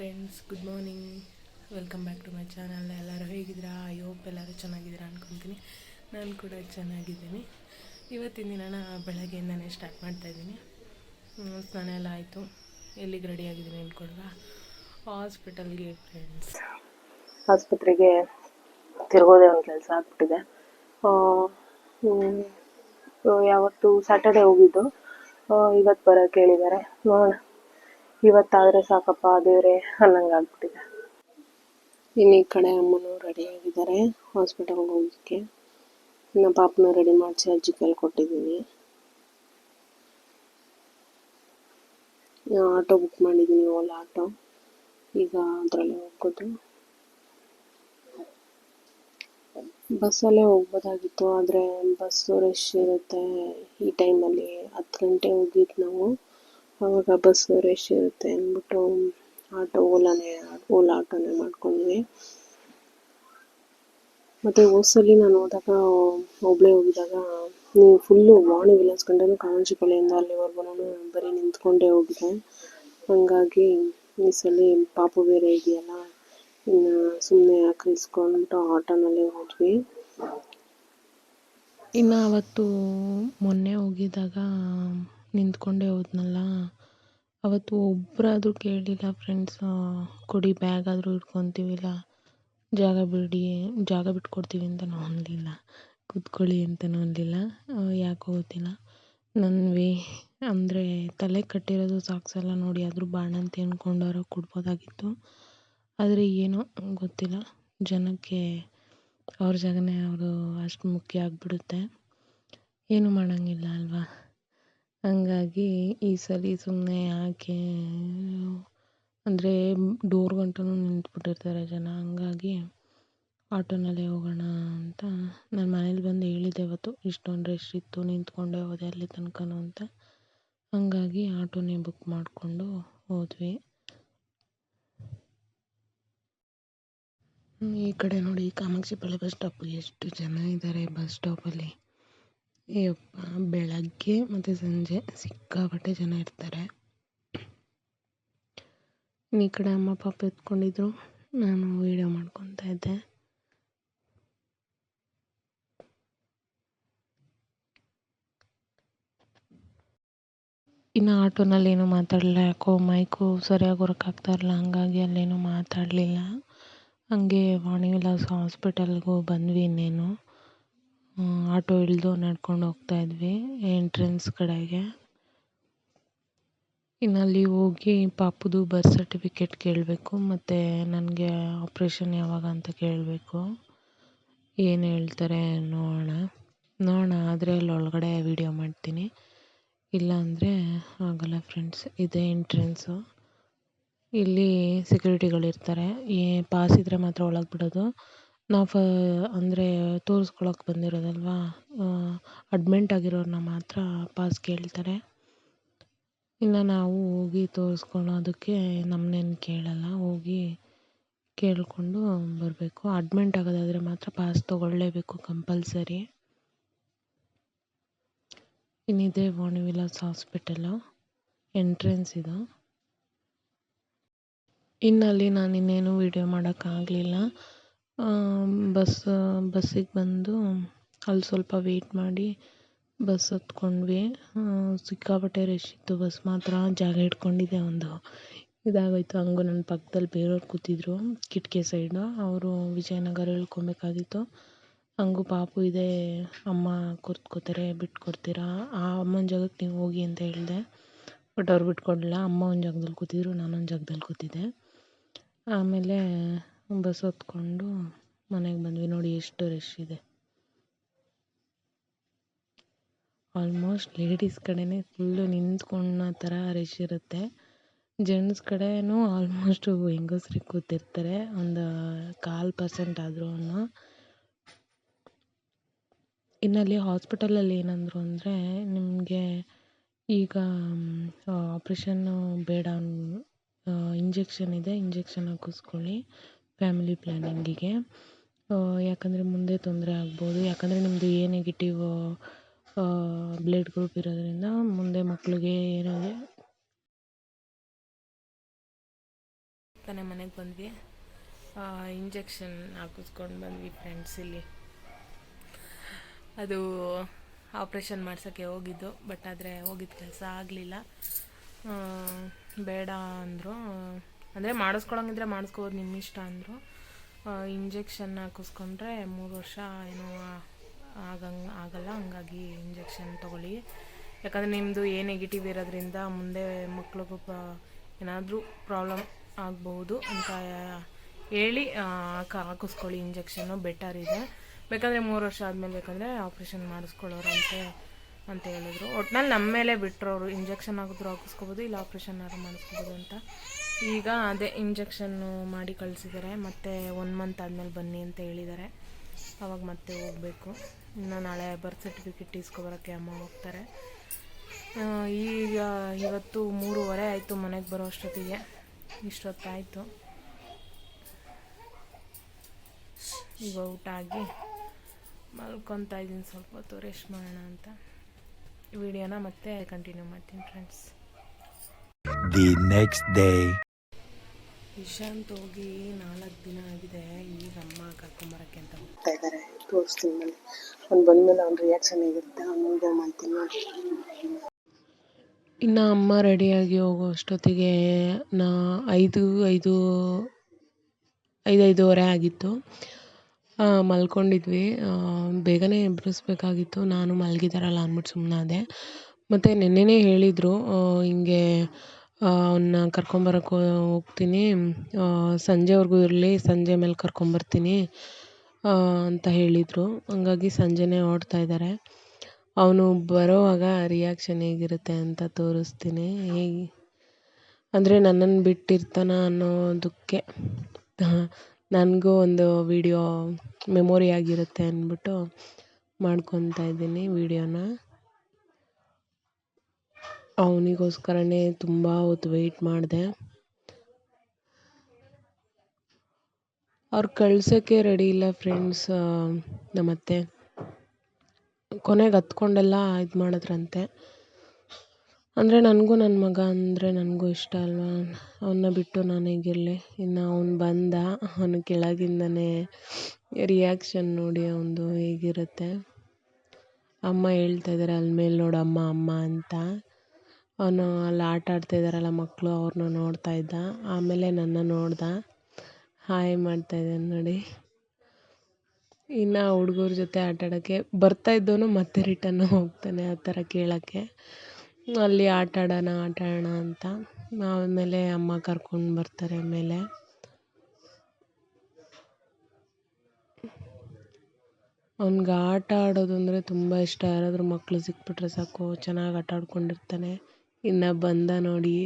Friends good morning welcome back to my channel ಎಲ್ಲರೂ ಹೇಗಿದ್ದೀರಾ? I hope ಎಲ್ಲರೂ ಚೆನ್ನಾಗಿದ್ದೀರಾ ಅನ್ಕೊತೀನಿ. ನಾನು ಕೂಡ ಚೆನ್ನಾಗಿದ್ದೀನಿ. ಇವತ್ತಿನ ದಿನ ಬೆಳಗ್ಗೆಯಿಂದನೇ ಸ್ಟಾರ್ಟ್ ಮಾಡ್ತಾಯಿದ್ದೀನಿ ಸ್ನಾನ ಎಲ್ಲ ಆಯಿತು. ಎಲ್ಲಿಗೆ ರೆಡಿ ಆಗಿದ್ದೀನಿ ಅಂದ್ಕೊಳ್ವಾ? ಹಾಸ್ಪಿಟಲ್ಗೆ ಫ್ರೆಂಡ್ಸ್ ಆಸ್ಪತ್ರೆಗೆ ತಿರ್ಗೋದೇ ಒಂದು ಕೆಲಸ ಆಗ್ಬಿಟ್ಟಿದೆ. ಯಾವತ್ತು ಸ್ಯಾಟರ್ಡೆ ಹೋಗಿದ್ದು. ಇವತ್ತು ಬರೋಕ್ಕೆ ಹೇಳಿದ್ದಾರೆ. ನೋಡೋಣ. ಇವತ್ತಾದರೆ ಸಾಕಪ್ಪ ದೇವ್ರೆ ಅನ್ನಂಗೆ ಆಗ್ಬಿಟ್ಟಿದೆ ಇನ್ನು ಈ ಕಡೆ ಅಮ್ಮನೂ ರೆಡಿ ಆಗಿದ್ದಾರೆ ಹಾಸ್ಪಿಟಲ್ಗೆ ಹೋಗೋದಕ್ಕೆ ಇನ್ನು ಪಾಪನ ರೆಡಿ ಮಾಡಿಸಿ ಅಜ್ಜಿ ಕೈಲಿ ಕೊಟ್ಟಿದ್ದೀನಿ. ಆಟೋ ಬುಕ್ ಮಾಡಿದ್ದೀನಿ ಓಲಾ ಆಟೋ ಈಗ ಅದರಲ್ಲೇ ಹೋಗೋದು ಬಸ್ಸಲ್ಲೇ ಹೋಗ್ಬೋದಾಗಿತ್ತು, ಆದರೆ ಬಸ್ಸು ರಶ್ ಇರುತ್ತೆ ಈ ಟೈಮಲ್ಲಿ ಹತ್ತು ಗಂಟೆ ಹೋಗಿದ್ದು ನಾವು. ಆವಾಗ ಬಸ್ಸು ರಶ್ ಇರುತ್ತೆ ಅಂದ್ಬಿಟ್ಟು ಆಟೋ ಓಲಾನೇ ಓಲಾ ಆಟೋನೇ ಮಾಡ್ಕೊಂಡ್ವಿ. ಮತ್ತು ಹೋದ್ಸಲಿ ನಾನು ಹೋದಾಗ ಒಬ್ಬಳೇ ಹೋಗಿದಾಗ ನೀವು ಫುಲ್ಲು ವಾಣಿ ವಿಲಾಸ್ ಗಂಟನೂ ಕಾಮನ್ಶಿಪಾಳಿಯಿಂದ ಅಲ್ಲಿವರೆಗೂ ಬರೀ ನಿಂತ್ಕೊಂಡೇ ಹೋಗಿದೆ ಹಾಗಾಗಿ ಈ ಸಲ ಪಾಪು ಬೇರೆ ಇದೆಯಲ್ಲ, ಇನ್ನು ಸುಮ್ಮನೆ ಹಾಕಿಸ್ಕೊಂಡ್ಬಿಟ್ಟು ಆಟೋನಲ್ಲೇ ಹೋದ್ವಿ. ಇನ್ನು ಅವತ್ತು ಮೊನ್ನೆ ಹೋಗಿದ್ದಾಗ ನಿಂತ್ಕೊಂಡೇ ಹೋದ್ನಲ್ಲ? ಅವತ್ತು ಒಬ್ಬರಾದ್ರೂ ಕೇಳಲಿಲ್ಲ ಫ್ರೆಂಡ್ಸ್ ಕೊಡಿ ಬ್ಯಾಗ್ ಆದರೂ ಇಟ್ಕೊತೀವಿಲ್ಲ. ಜಾಗ ಬಿಡಿ, ಜಾಗ ಬಿಟ್ಕೊಡ್ತೀವಿ ಅಂತಲೂ ಅನ್ನಲಿಲ್ಲ ಕೂತ್ಕೊಳ್ಳಿ ಅಂತಲೂ ಅನ್ನಲಿಲ್ಲ ಯಾಕೋ ಗೊತ್ತಿಲ್ಲ. ವೇ, ಅಂದರೆ ತಲೆ ಕಟ್ಟಿರೋದು ಸಾಕ್ಸ್ ಎಲ್ಲ ನೋಡಿ ಆದರೂ ಬಾಣಂತಿ ಅಂದ್ಕೊಂಡವ್ರು ಕೊಡ್ಬೋದಾಗಿತ್ತು. ಆದರೆ ಏನೋ ಗೊತ್ತಿಲ್ಲ. ಜನಕ್ಕೆ ಅವ್ರ ಜಾಗನೇ ಅವರು ಅಷ್ಟು ಮುಖ್ಯ ಆಗಿಬಿಡುತ್ತೆ. ಏನೂ ಮಾಡೋಂಗಿಲ್ಲ ಅಲ್ವಾ? ಹಂಗಾಗಿ ಈ ಸಲ ಸುಮ್ಮನೆ ಯಾಕೆ ಅಂದರೆ ಡೋರ್ ಗಂಟನೂ ನಿಂತ್ಬಿಟ್ಟಿರ್ತಾರೆ ಜನ, ಹಂಗಾಗಿ ಆಟೋನಲ್ಲೇ ಹೋಗೋಣ ಅಂತ ನಾನು ಮನೇಲಿ ಬಂದು ಹೇಳಿದ್ದೆ ಅವತ್ತು. ಇಷ್ಟೊಂದು ರಶ್ ಇತ್ತು, ನಿಂತ್ಕೊಂಡೆ ಹೋದೆ ಅಲ್ಲಿ ತನಕನೂ ಅಂತ. ಹಂಗಾಗಿ ಆಟೋನೇ ಬುಕ್ ಮಾಡಿಕೊಂಡು ಹೋದ್ವಿ. ಈ ಕಡೆ ನೋಡಿ ಕಾಮಾಕ್ಷಿಪಾಳ್ಯ ಬಸ್ ಸ್ಟಾಪ್ ಎಷ್ಟು ಜನ ಇದ್ದಾರೆ ಬಸ್ ಸ್ಟಾಪಲ್ಲಿ ಯಪ್ಪ ಬೆಳಗ್ಗೆ ಮತ್ತು ಸಂಜೆ ಸಿಕ್ಕಾಪಟ್ಟೆ ಜನ ಇರ್ತಾರೆ. ಈ ಕಡೆ ಅಮ್ಮ ಪಾಪ ಎತ್ಕೊಂಡಿದ್ರು. ನಾನು ವೀಡಿಯೋ ಮಾಡ್ಕೊತಾ ಇದ್ದೆ. ಇನ್ನು ಆಟೋನಲ್ಲಿ ಏನು ಮಾತಾಡಲಿಲ್ಲ. ಯಾಕೋ ಮೈಕು ಸರಿಯಾಗಿ ವರ್ಕ್ ಆಗ್ತಾ ಇರಲಿಲ್ಲ. ಹಂಗಾಗಿ ಅಲ್ಲೇನು ಮಾತಾಡಲಿಲ್ಲ. ಹಂಗೆ ವಾಣಿವಿಲಾಸ್ ಹಾಸ್ಪಿಟಲ್ಗೂ ಬಂದ್ವಿ ಇನ್ನೇನು. ಆಟೋ ಇಳಿದು ನಡ್ಕೊಂಡು ಹೋಗ್ತಾ ಇದ್ವಿ ಎಂಟ್ರೆನ್ಸ್ ಕಡೆಗೆ. ಇನ್ನಲ್ಲಿ ಹೋಗಿ ಪಾಪುದು ಬರ್ತ್ ಸರ್ಟಿಫಿಕೇಟ್ ಕೇಳಬೇಕು, ಮತ್ತು ನನಗೆ ಆಪ್ರೇಷನ್ ಯಾವಾಗ ಅಂತ ಕೇಳಬೇಕು. ಏನು ಹೇಳ್ತಾರೆ ನೋಡೋಣ. ನೋಡೋಣ, ಆದರೆ ಅಲ್ಲಿ ಒಳಗಡೆ ವೀಡಿಯೋ ಮಾಡ್ತೀನಿ. ಇಲ್ಲ ಅಂದರೆ ಆಗಲ್ಲ ಫ್ರೆಂಡ್ಸ್ ಇದೇ ಎಂಟ್ರೆನ್ಸು ಇಲ್ಲಿ ಸೆಕ್ಯೂರಿಟಿಗಳಿರ್ತಾರೆ ಏ ಪಾಸ್ ಇದ್ದರೆ ಮಾತ್ರ ಒಳಗೆ ಬಿಡೋದು. ನಾವು, ಅಂದರೆ ತೋರಿಸ್ಕೊಳ್ಳೋಕೆ ಬಂದಿರೋದಲ್ವಾ ಅಡ್ಮೆಂಟ್ ಆಗಿರೋರನ್ನ ಮಾತ್ರ ಪಾಸ್ ಕೇಳ್ತಾರೆ. ಇನ್ನು ನಾವು ಹೋಗಿ ತೋರಿಸ್ಕೊಳ್ಳೋದಕ್ಕೆ ನಮ್ಮನ್ನೇನು ಕೇಳಲ್ಲ. ಹೋಗಿ ಕೇಳಿಕೊಂಡು ಬರಬೇಕು. ಅಡ್ಮೆಂಟ್ ಆಗೋದಾದರೆ ಮಾತ್ರ ಪಾಸ್ ತೊಗೊಳ್ಳೇಬೇಕು ಕಂಪಲ್ಸರಿ. ಇನ್ನಿದೆ ವಾಣಿವಿಲಾಸ್ ಹಾಸ್ಪಿಟಲು. ಎಂಟ್ರೆನ್ಸ್ ಇದು. ಇನ್ನಲ್ಲಿ ನಾನು ಇನ್ನೇನು ವೀಡಿಯೋ ಮಾಡೋಕ್ಕಾಗಲಿಲ್ಲ. ಬಸ್, ಬಸ್ಸಿಗೆ ಬಂದು ಅಲ್ಲಿ ಸ್ವಲ್ಪ ವೇಯ್ಟ್ ಮಾಡಿ ಬಸ್ ಹತ್ಕೊಂಡ್ವಿ. ಸಿಕ್ಕಾಪಟ್ಟೆ ರಶ್ ಇತ್ತು. ಬಸ್ ಮಾತ್ರ ಜಾಗ ಇಟ್ಕೊಂಡಿದ್ದೆ ಒಂದು. ಇದಾಗೋಯ್ತು. ಹಂಗೂ ನನ್ನ ಪಕ್ದಲ್ಲಿ ಬೇರೆಯವ್ರು ಕೂತಿದ್ರು. ಕಿಟಕಿ ಸೈಡು ಅವರು ವಿಜಯನಗರ ಇಳ್ಕೊಬೇಕಾಗಿತ್ತು ಹಂಗೂ ಪಾಪು ಇದೆ. ಅಮ್ಮ ಕೂತ್ಕೋತಾರೆ ಬಿಟ್ಕೊಡ್ತೀರಾ? ಆ ಅಮ್ಮನ ಜಾಗಕ್ಕೆ ನೀವು ಹೋಗಿ ಅಂತ ಹೇಳಿದೆ. ಬಟ್ ಅವ್ರು ಬಿಟ್ಕೊಡಲಿಲ್ಲ. ಅಮ್ಮ ಒಂದು ಜಾಗ್ದಲ್ಲಿ ಕೂತಿದ್ರು, ನಾನೊಂದು ಜಾಗ್ದಲ್ಲಿ ಕೂತಿದ್ದೆ. ಆಮೇಲೆ ಬಸ್ ಹತ್ಕೊಂಡು ಮನೆಗೆ ಬಂದ್ವಿ. ನೋಡಿ ಎಷ್ಟು ರಶ್ ಇದೆ. ಆಲ್ಮೋಸ್ಟ್ ಲೇಡೀಸ್ ಕಡೆನೆ ಫುಲ್ಲು ನಿಂತ್ಕೊಂಡ ಥರ ರಶ್ ಇರುತ್ತೆ. ಜೆಂಟ್ಸ್ ಕಡೆನೂ ಆಲ್ಮೋಸ್ಟು ಹೆಂಗಸ್ರಿಗೆ ಕೂತಿರ್ತಾರೆ. ಒಂದು ಕಾಲು ಪರ್ಸೆಂಟ್ ಆದ್ರೂ ಇನ್ನಲ್ಲಿ ಹಾಸ್ಪಿಟಲಲ್ಲಿ ಏನಂದ್ರು ಅಂದರೆ ನಿಮಗೆ ಈಗ ಆಪ್ರೇಷನ್ನು ಬೇಡ ಇಂಜೆಕ್ಷನ್ ಇದೆ. ಇಂಜೆಕ್ಷನ್ ಹಾಕಿಸ್ಕೊಳ್ಳಿ. ಫ್ಯಾಮಿಲಿ ಪ್ಲ್ಯಾನಿಂಗಿಗೆ ಯಾಕಂದರೆ ಮುಂದೆ ತೊಂದರೆ ಆಗ್ಬೋದು. ಯಾಕಂದರೆ ನಿಮ್ಮದು ಎ ನೆಗೆಟಿವ್ ಬ್ಲಡ್ ಗ್ರೂಪ್ ಇರೋದರಿಂದ ಮುಂದೆ ಮಕ್ಕಳಿಗೆ ಏನಾದರೆ ತಾನೇ ಮನೆಗೆ ಬಂದ್ವಿ. ಇಂಜೆಕ್ಷನ್ ಹಾಕಿಸ್ಕೊಂಡು ಬಂದ್ವಿ ಫ್ರೆಂಡ್ಸ್ ಇಲ್ಲಿ. ಅದು ಆಪ್ರೇಷನ್ ಮಾಡ್ಸೋಕ್ಕೆ ಹೋಗಿದ್ದು ಬಟ್ ಆದರೆ ಹೋಗಿದ್ದ ಕೆಲಸ ಆಗಲಿಲ್ಲ. ಬೇಡ ಅಂದರು. ಅಂದರೆ ಮಾಡಿಸ್ಕೊಳಂಗಿದ್ರೆ ಮಾಡಿಸ್ಕೋಬೋದು ನಿಮ್ಮ ಇಷ್ಟ ಅಂದರು ಇಂಜೆಕ್ಷನ್ ಹಾಕಿಸ್ಕೊಂಡ್ರೆ ಮೂರು ವರ್ಷ ಏನೋ ಆಗಂಗ್, ಆಗಲ್ಲ, ಹಂಗಾಗಿ ಇಂಜೆಕ್ಷನ್ ತೊಗೊಳ್ಳಿ. ಯಾಕಂದರೆ ನಿಮ್ಮದು ಏ ನೆಗೆಟಿವ್ ಇರೋದ್ರಿಂದ ಮುಂದೆ ಮಕ್ಳಿಗೂ ಏನಾದರೂ ಪ್ರಾಬ್ಲಮ್ ಆಗಬಹುದು ಅಂತ ಹೇಳಿ ಹಾಕ, ಹಾಕಿಸ್ಕೊಳ್ಳಿ ಇಂಜೆಕ್ಷನ್ನು ಬೆಟರ್ ಇದೆ. ಬೇಕಾದರೆ ಮೂರು ವರ್ಷ ಆದಮೇಲೆ ಬೇಕಂದರೆ ಆಪ್ರೇಷನ್ ಮಾಡಿಸ್ಕೊಳ್ಳೋರಂತೆ ಅಂತ ಹೇಳಿದ್ರು. ಒಟ್ನಲ್ಲಿ ನಮ್ಮ ಮೇಲೆ ಬಿಟ್ಟರು ಅವರು ಇಂಜೆಕ್ಷನ್ ಹಾಕಿದ್ರು ಹಾಕಿಸ್ಕೋಬೋದು, ಇಲ್ಲ ಆಪ್ರೇಷನ್ ಆದ್ರೂ ಮಾಡಿಸ್ಕೋಬೋದು ಅಂತ. ಈಗ ಅದೇ ಇಂಜೆಕ್ಷನ್ನು ಮಾಡಿ ಕಳಿಸಿದ್ದಾರೆ ಮತ್ತು ಒನ್ ಮಂತ್ ಆದಮೇಲೆ ಬನ್ನಿ ಅಂತ ಹೇಳಿದ್ದಾರೆ ಅವಾಗ ಮತ್ತೆ ಹೋಗಬೇಕು. ಇನ್ನು ನಾಳೆ ಬರ್ತ್ ಸರ್ಟಿಫಿಕೇಟ್ ಇಸ್ಕೊಬರೋಕ್ಕೆ ಅಮ್ಮ ಹೋಗ್ತಾರೆ. ಈಗ ಇವತ್ತು ಮೂರುವರೆ ಆಯಿತು ಮನೆಗೆ ಬರೋ ಅಷ್ಟೊತ್ತಿಗೆ. ಇಷ್ಟೊತ್ತಾಯಿತು. ಈಗ ಊಟ ಆಗಿ ಮಲ್ಕೊತಾ ಇದ್ದೀನಿ ಸ್ವಲ್ಪ ಹೊತ್ತು. ರೆಸ್ಟ್ ಮಾಡೋಣ ಅಂತ. ವಿಡಿಯೋನ ಮತ್ತೆ ಕಂಟಿನ್ಯೂ ಮಾಡ್ತೀನಿ friends the next day. Ishant ಹೋಗಿ ನಾಲ್ಕು ದಿನ ಆಗಿದೆ ಈಗ ಅಮ್ಮ ಕರ್ಕೊಂಬರಕ್ಕೆ ಅಂತ. ಹೋಗ್ತಾ ಇದ್ದಾರೆ ತೋರಿಸ್ತೀನಿ ಮೇಲೆ ಅವ್ನು ಬಂದಮೇಲೆ ಅವ್ನ ರಿಯಾಕ್ಷನ್ ಹೇಗಿರುತ್ತೆ, ಅವ್ನು ವಿಡಿಯೋ ಮಾಡ್ತೀನಿ ಇನ್ನು ಅಮ್ಮ ರೆಡಿಯಾಗಿ ಹೋಗೋ ಅಷ್ಟೊತ್ತಿಗೆ ನಾ ಐದು ಐದು ಐದು, ಐದೂವರೆ ಆಗಿತ್ತು. ಮಲ್ಕೊಂಡಿದ್ವಿ. ಬೇಗನೆ ಎಬ್ಬಿಸ್ಬೇಕಾಗಿತ್ತು. ನಾನು ಮಲಗಿದಾರಲ್ಲ ಅಂದ್ಬಿಟ್ಟು ಸುಮ್ಮನಾದೆ ಮತ್ತು ನೆನ್ನೆನೇ ಹೇಳಿದರು ಹಿಂಗೆ ಅವನ್ನ ಕರ್ಕೊಂಬರಕ್ಕೆ ಹೋಗ್ತೀನಿ. ಸಂಜೆವರೆಗೂ ಇರಲಿ, ಸಂಜೆ ಮೇಲೆ ಕರ್ಕೊಂಬರ್ತೀನಿ ಅಂತ ಹೇಳಿದರು. ಹಂಗಾಗಿ ಸಂಜೆನೇ ಹೊರಡ್ತಾ ಇದ್ದಾರೆ ಅವನು ಬರೋವಾಗ ರಿಯಾಕ್ಷನ್ ಹೇಗಿರುತ್ತೆ ಅಂತ ತೋರಿಸ್ತೀನಿ. ಹೇಗೆ, ಅಂದರೆ ನನ್ನನ್ನು ಬಿಟ್ಟಿರ್ತಾನ ಅನ್ನೋದಕ್ಕೆ ನನಗೂ ಒಂದು ವಿಡಿಯೋ ಮೆಮೊರಿ ಆಗಿರುತ್ತೆ ಅಂದ್ಬಿಟ್ಟು ಮಾಡ್ಕೊತಾ ಇದ್ದೀನಿ ವಿಡಿಯೋನ ಅವನಿಗೋಸ್ಕರನೇ ತುಂಬ ಹೊತ್ತು ವೆಯ್ಟ್ ಮಾಡಿದೆ. ಅವ್ರು ಕಳ್ಸೋಕ್ಕೆ ರೆಡಿ ಇಲ್ಲ ಫ್ರೆಂಡ್ಸ್ ನಮ್ಮತ್ತೆ. ಕೊನೆಗೆ ಹತ್ಕೊಂಡೆಲ್ಲ ಇದು ಮಾಡಿದ್ರಂತೆ. ಅಂದರೆ ನನಗೂ ನನ್ನ ಮಗ ಅಂದರೆ ನನಗೂ ಇಷ್ಟ ಅಲ್ವಾ? ಅವನ್ನ ಬಿಟ್ಟು ನಾನು ಹೇಗಿರಲಿ? ಇನ್ನು ಅವನು ಬಂದ, ಅವನು ಕೆಳಗಿಂದನೇ ರಿಯಾಕ್ಷನ್ ನೋಡಿ ಅವನದು ಹೇಗಿರುತ್ತೆ. ಅಮ್ಮ ಹೇಳ್ತಾ ಇದ್ದಾರೆ ಅಲ್ಲಿ ಮೇಲೆ ನೋಡಮ್ಮ ಅಮ್ಮ ಅಂತ. ಅವನು ಅಲ್ಲಿ ಆಟ ಆಡ್ತಾ ಇದ್ದಾರಲ್ಲ ಮಕ್ಕಳು ಅವ್ರನ್ನ ನೋಡ್ತಾ ಇದ್ದ. ಆಮೇಲೆ ನನ್ನ ನೋಡ್ದ. ಹಾಯ್ ಮಾಡ್ತಾ ಇದ್ದಾನೆ ನೋಡಿ. ಇನ್ನು ಹುಡುಗರ ಜೊತೆ ಆಟ ಆಡೋಕ್ಕೆ ಬರ್ತಾ ಇದ್ದವನು ಮತ್ತೆ ರಿಟರ್ನ್ ಹೋಗ್ತಾನೆ ಆ ಥರ ಕೇಳೋಕ್ಕೆ ಅಲ್ಲಿ ಆಟ ಆಡೋಣ ಆಟ ಆಡೋಣ ಅಂತ. ಆಮೇಲೆ ಅಮ್ಮ ಕರ್ಕೊಂಡು ಬರ್ತಾರೆ ಮೇಲೆ. ಅವ್ನಿಗೆ ಆಟ ಆಡೋದು ಅಂದರೆ ತುಂಬ ಇಷ್ಟ. ಯಾರಾದರೂ ಮಕ್ಕಳು ಸಿಕ್ಬಿಟ್ರೆ ಸಾಕು, ಚೆನ್ನಾಗಿ ಆಟ ಆಡ್ಕೊಂಡಿರ್ತಾನೆ. ಇನ್ನು ಬಂದ ನೋಡಿ.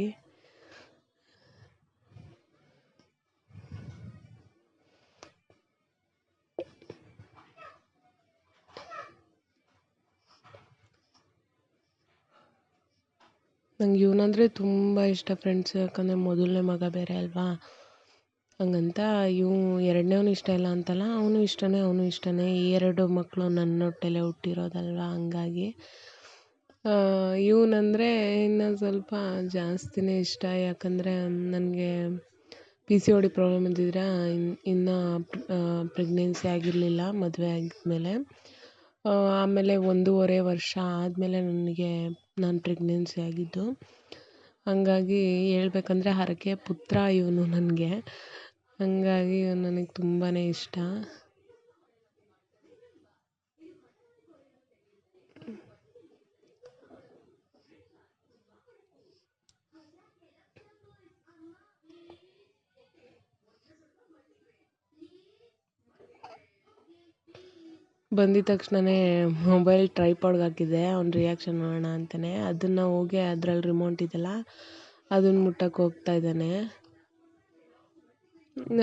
ನಂಗೆ ಇವನಂದರೆ ತುಂಬ ಇಷ್ಟ ಫ್ರೆಂಡ್ಸ್ ಯಾಕಂದರೆ ಮೊದಲನೇ ಮಗ ಬೇರೆ ಅಲ್ವಾ? ಹಂಗಂತ ಇವು ಎರಡನೇವನು ಇಷ್ಟ ಇಲ್ಲ ಅಂತಲ್ಲ, ಅವನು ಇಷ್ಟನೇ ಅವನು ಇಷ್ಟನೇ. ಎರಡು ಮಕ್ಕಳು ನನ್ನ ಹೊಟ್ಟೆಲೇ ಹುಟ್ಟಿರೋದಲ್ವಾ? ಹಂಗಾಗಿ ಇವನಂದರೆ ಇನ್ನು ಸ್ವಲ್ಪ ಜಾಸ್ತಿನೇ ಇಷ್ಟ. ಯಾಕಂದರೆ ನನಗೆ P C O D problem ಇದ್ದಿದ್ರೆ ಇನ್ನು ಇನ್ನೂ ಪ್ರೆಗ್ನೆನ್ಸಿ ಆಗಿರಲಿಲ್ಲ ಮದುವೆ ಆಗಿದ್ಮೇಲೆ. ಆಮೇಲೆ ಒಂದೂವರೆ ವರ್ಷ ಆದಮೇಲೆ ನನಗೆ, ನಾನು ಪ್ರೆಗ್ನೆನ್ಸಿ ಆಗಿದ್ದು. ಹಂಗಾಗಿ ಹೇಳ್ಬೇಕಂದ್ರೆ ಹರಕೆ ಪುತ್ರ ಇವನು ನನಗೆ. ಹಂಗಾಗಿ ಇವ್ನು ನನಗೆ ತುಂಬಾ ಇಷ್ಟ. ಬಂದಿದ್ದ ತಕ್ಷಣನೇ ಮೊಬೈಲ್ ಟ್ರೈಪಾಡ್ಗೆ ಹಾಕಿದ್ದೆ. ಅವ್ನ ರಿಯಾಕ್ಷನ್ ನೋಡೋಣ ಅಂತಾನೆ. ಅದನ್ನು ಹೋಗಿ ಅದ್ರಲ್ಲಿ ರಿಮೋಟ್ ಇದೆಯಲ್ಲ ಅದನ್ನು ಮುಟ್ಟಕ್ಕೆ ಹೋಗ್ತಾ ಇದ್ದಾನೆ.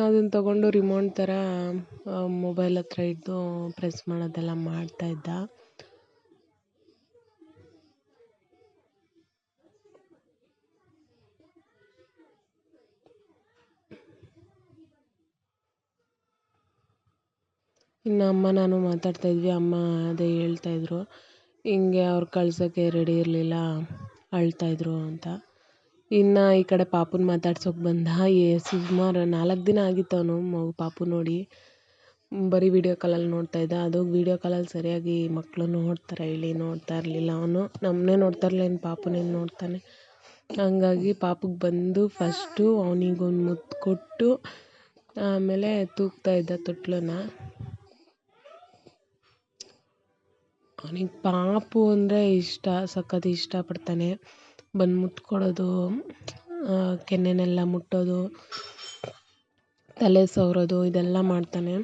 ಅದನ್ನು ತಗೊಂಡು ರಿಮೋಟ್ ಥರ ಮೊಬೈಲ್ ಹತ್ರ ಇದ್ದು ಪ್ರೆಸ್ ಮಾಡೋದೆಲ್ಲ ಮಾಡ್ತಾ ಇದ್ದ. ಇನ್ನು ಅಮ್ಮ ನಾನು ಮಾತಾಡ್ತಾ ಇದ್ವಿ, ಅಮ್ಮ ಅದೇ ಹೇಳ್ತಾ ಇದ್ದರು ಹಿಂಗೆ ಅವ್ರು ಕಳ್ಸೋಕ್ಕೆ ರೆಡಿ ಇರಲಿಲ್ಲ, ಅಳ್ತಾ ಇದ್ದರು ಅಂತ. ಇನ್ನು ಈ ಕಡೆ ಪಾಪುನ ಮಾತಾಡ್ಸೋಕೆ ಬಂದ. ಏ, ಸುಮಾರು ನಾಲ್ಕು ದಿನ ಆಗಿತ್ತು ಅವನು ಮಗು ಪಾಪು ನೋಡಿ. ಬರೀ ವೀಡಿಯೋ ಕಾಲಲ್ಲಿ ನೋಡ್ತಾ ಇದ್ದ. ಅದು ವೀಡಿಯೋ ಕಾಲಲ್ಲಿ ಸರಿಯಾಗಿ ಮಕ್ಕಳು ನೋಡ್ತಾರೆ ಹೇಳಿ ನೋಡ್ತಾ ಇರಲಿಲ್ಲ ಅವನು. ನಮ್ಮನ್ನೇ ನೋಡ್ತಾ ಇರಲಿಲ್ಲ ಪಾಪುನೇನು ನೋಡ್ತಾನೆ. ಹಂಗಾಗಿ ಪಾಪುಗೆ ಬಂದು ಫಸ್ಟು ಅವನಿಗೊಂದು ಮುದ್ದು ಕೊಟ್ಟು ಆಮೇಲೆ ತೂಗ್ತಾ ಇದ್ದ ತೊಟ್ಲನ್ನ. ಅವನಿಗೆ ಪಾಪು ಅಂದರೆ ಇಷ್ಟ, ಸಖತ್ ಇಷ್ಟಪಡ್ತಾನೆ. ಬಂದು ಮುಟ್ಕೊಳ್ಳೋದು ಕೆನ್ನೆನೆಲ್ಲ ಮುಟ್ಟೋದು, ತಲೆ ಸವರೋದು, ಇದೆಲ್ಲ ಮಾಡ್ತಾನೆ.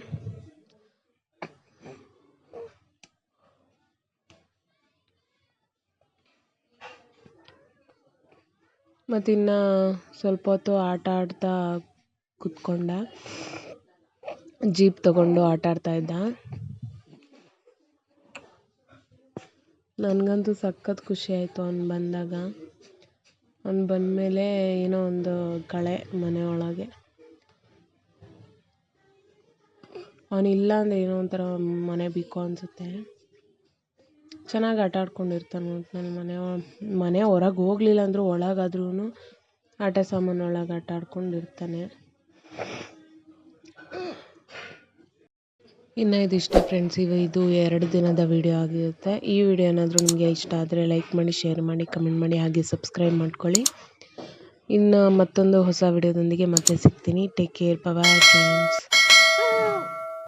ಮತ್ತಿನ್ನು ಸ್ವಲ್ಪ ಹೊತ್ತು ಆಟ ಆಡ್ತಾ ಕೂತ್ಕೊಂಡ, ಜೀಪ್ ತಗೊಂಡು ಆಟ ಆಡ್ತಾ ಇದ್ದ. ನನಗಂತೂ ಸಖತ್ತು ಖುಷಿ ಆಯಿತು ಅವ್ನು ಬಂದಾಗ. ಅವ್ನು ಬಂದಮೇಲೆ ಏನೋ ಒಂದು ಕಳೆ ಮನೆ ಒಳಗೆ. ಅವನಿಲ್ಲ ಅಂದರೆ ಏನೋ ಒಂಥರ ಮನೆ ಬಿಕೋ ಅನಿಸುತ್ತೆ. ಚೆನ್ನಾಗಿ ಆಟ ಆಡ್ಕೊಂಡಿರ್ತಾನೆ ಮನೆ ಮನೆ ಹೊರಗೆ ಹೋಗ್ಲಿಲ್ಲ ಅಂದರೂ ಒಳಗಾದ್ರೂ ಆಟ ಸಾಮಾನು ಒಳಗೆ ಆಟ ಆಡ್ಕೊಂಡಿರ್ತಾನೆ. ಇನ್ನು ಇದಿಷ್ಟೇ ಫ್ರೆಂಡ್ಸ್ ಇವ ಇದು ಎರಡು ದಿನದ ವಿಡಿಯೋ ಆಗಿರುತ್ತೆ. ಈ ವಿಡಿಯೋ ಏನಾದರೂ ನಿಮಗೆ ಇಷ್ಟ ಆದರೆ ಲೈಕ್ ಮಾಡಿ ಶೇರ್ ಮಾಡಿ ಕಮೆಂಟ್ ಮಾಡಿ, ಹಾಗೆ ಸಬ್ಸ್ಕ್ರೈಬ್ ಮಾಡ್ಕೊಳ್ಳಿ. ಇನ್ನು ಮತ್ತೊಂದು ಹೊಸ ವಿಡಿಯೋದೊಂದಿಗೆ ಮತ್ತೆ ಸಿಗ್ತೀನಿ. Take care bye friends